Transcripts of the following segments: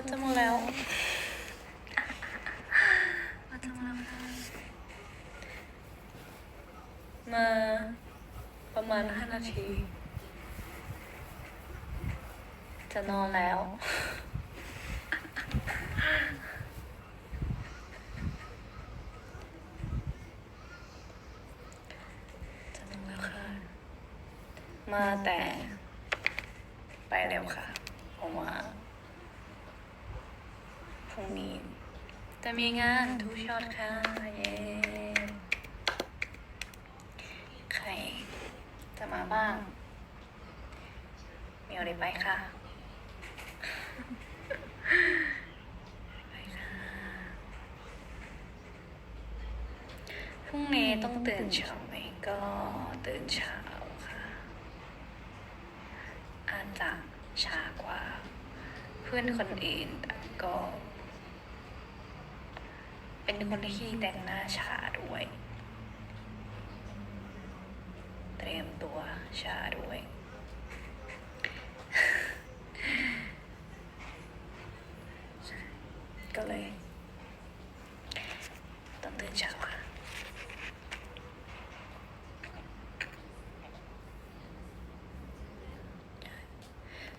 บัตรจะหมดแล้วบัตรจะหมดแล้วมาประมาณห้านาที จะนอนแล้ว จะนอนแล้วค่ะ มาแต่ไปเร็วค่ะเพราะว่า งนี้จะมีงานทุกช็อตค่ะเย้ใครจะมาบ้างมียวได้ไปค่ะพรุ่งนี้ต้องตื่นเช้าไหมก็ตื่นเช้าค่ะอาจจะช้ากว่า เพื่อนคนอื่นแต่ก็ เป็นคนที่แต่งหน้าช้าด้วย เตรียมตัวช้าด้วยใช่ก็เลยต้องตื่นเช้าค่ะ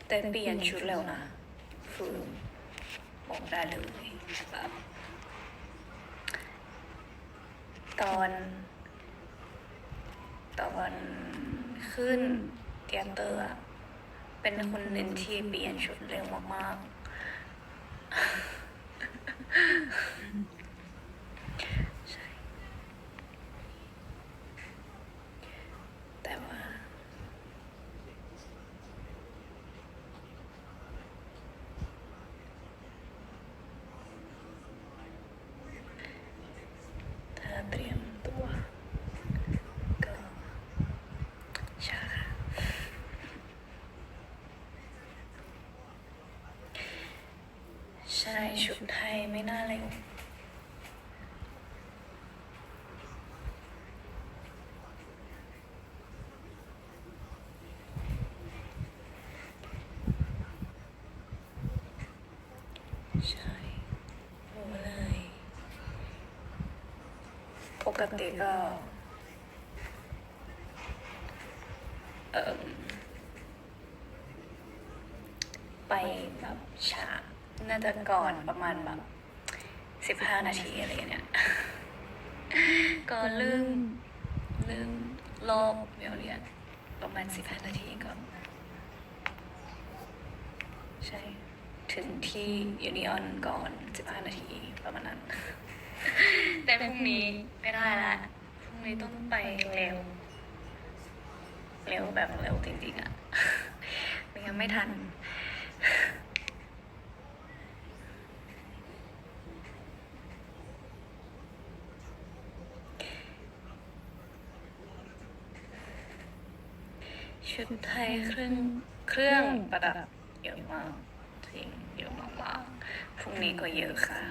แต่เปลี่ยนชุดแล้วนะคือบอกได้เลยแบบ ตอน ตอนขึ้นเตียเตอร์เป็นคนหนึ่งที่เปลี่ยนชุดเร็วมากๆใช่ แต่ว่า ถ้าเตรียมตัว ก็ช้าค่ะ ใช่ชุดไทยไม่น่าเร็วใช่รู้เลย ปกติก็เอ่มไปแบบช้า น่าจะก่อนประมาณแบบสิบห้านาทีอะไรเงี้ย ก็ลืมลืมรอบเมลเรียนประมาณสิบห้านาทีก่อน ใช่ ถึงที่ยูนิออนก่อนสิบห้านาทีประมาณนั้น แต่พรุ่งนี้ไม่ได้ละพรุ่งนี้ต้องไปเร็ว เร็วแบบเร็วจริงๆอะไม่งั้นไม่ทัน ชุดไทยเครื่องเครื่องประดับเยอะมากจริงเยอะมากๆพรุ่งนี้ก็เยอะค่ะ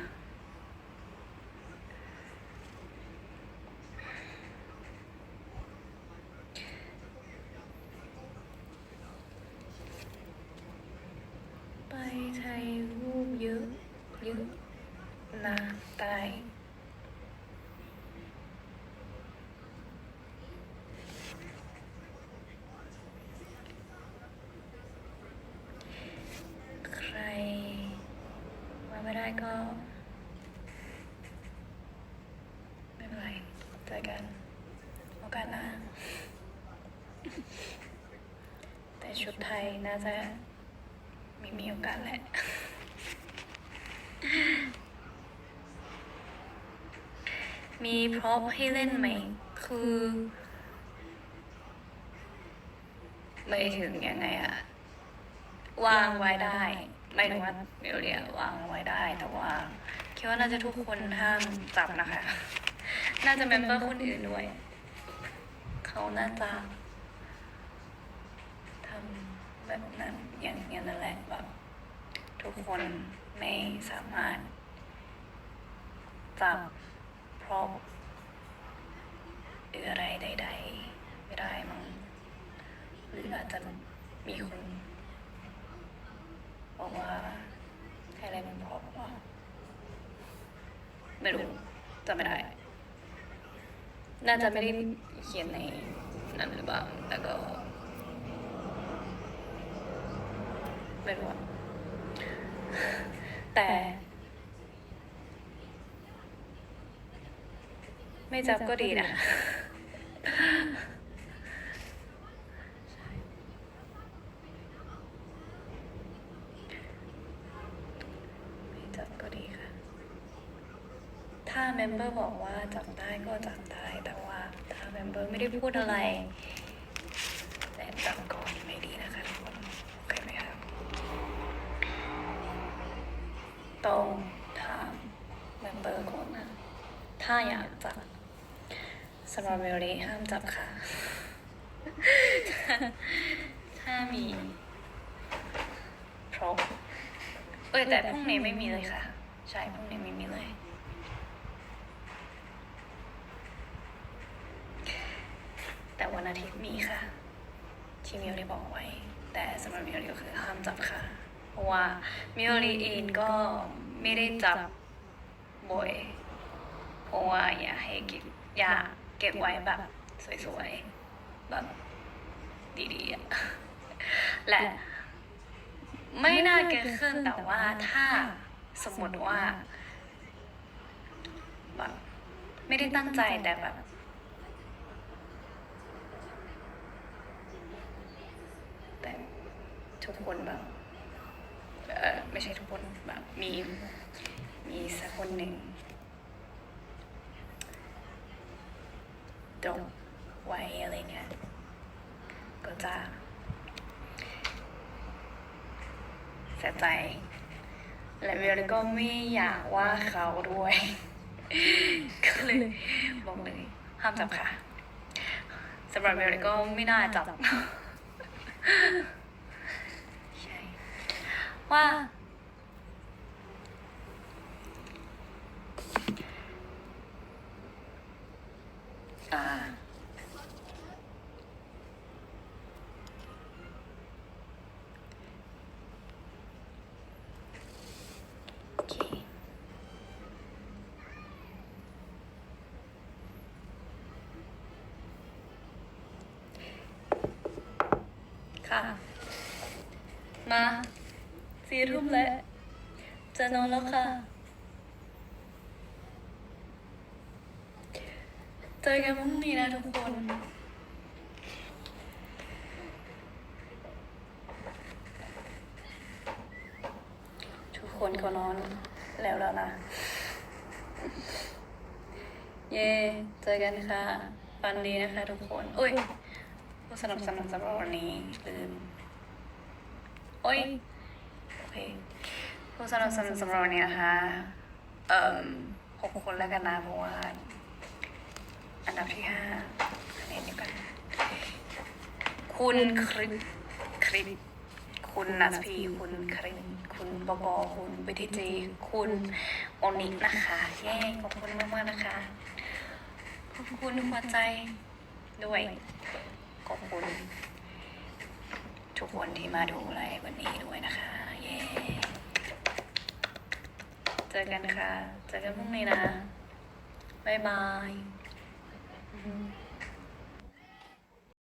ไปไทยรูปเยอะเยอะนะตาย ใครมาไม่ได้ ก็ไม่เป็นไรเจอกันโอกาสหน้าแต่ชุดไทยน่าจะมีมีโอกาสแหละมีพร็อพให้เล่นไหม คือไม่ถึงยังไงอะวางไว้ได้ ไม่ถึงว่าเดี๋ยวเรียวางไว้ได้ แต่ว่าคิดว่าน่าจะทุกคนห้ามจับนะคะ น่าจะเมมเบอร์คนอื่นด้วย เขาน่าจะทำแบบนั้นอย่างอย่างนั้นแหละแบบทุกคนไม่สามารถจับพร็อพหรืออะไรใดๆไม่ได้มั้งหรืออาจจะมีคน อกมาใครอะไรมันพอบอกว่าไม่รู้จำไม่ได้ น่าจะไม่ได้เขียนในนั้นหรือเปล่าแต่ก็ไม่รู้แต่ไม่จับก็ดีนะ ถ้าเมมเบอร์บอกว่าจับได้ก็จับได้ แต่ว่าถ้าเมมเบอร์ไม่ได้พูดอะไรแต่จับก่อนไม่ดีนะคะทุกคนโอเคไหมคะต้องถามเมมเบอร์ก่อนนะ ถ้าอยากจับสำหรับเมลีห้ามจับค่ะ ถ้ามีพร้อมเอ้ยแต่พรุ่งนี้ไม่มีเลยค่ะ ใช่พรุ่งนี้ไม่มีเลย แต่วันอาทิตย์มีค่ะ ที่มิโอรีบอกไว้ แต่สำหรับมิโอรีก็คือห้ามจับค่ะ เพราะว่ามิโอรีเองก็ไม่ได้จับบ่อยเพราะว่าอยากให้เก็บอยากเก็บไว้แบบสวยๆแบบดีๆและไม่น่าเกิดขึ้นแต่ว่าถ้าสมมติว่าแบบไม่ได้ตั้งใจแต่แบบ แต่ ทุกคนแบบเออไม่ใช่ทุกคนแบบมีมีสักคนหนึ่งตรงไว้อะไรเงี้ยก็จะเสียใจ และเวลก็ไม่อยากว่าเขาด้วย ก็เลยบอกเลย ห้ามจับค่ะสำหรับเวลก็ไม่น่าจับ ว่า อ่า โอเค ค่ะ มา สี่ทุ่มแล้ว จะนอนแล้วค่ะ เจอกันพรุ่งนี้นะทุกคน ทุกคนก็นอนแล้วแล้วนะ เย่เจอกันค่ะฟันดีนะคะทุกคนโอ้ยผู้สนับสนุนสำหรับวันนี้ลืมโอ้ย โอเคผู้สนับสนุนสำหรับวันนี้นะคะเอ่อหกคนแล้วกันนะเพราะว่าอันดับที่ห้าอันนี้ดีกว่าคุณคริปคริปคุณนัสพีคุณคริปคุณปปคุณวิทิจีคุณโอนิกนะคะเย้ขอบคุณมากๆนะคะขอบคุณหัวใจด้วยขอบคุณ ทุกคนที่มาดูไลฟ์วันนี้ด้วยนะคะ เย้ เจอกันค่ะ เจอกันพรุ่งนี้นะ บ๊ายบาย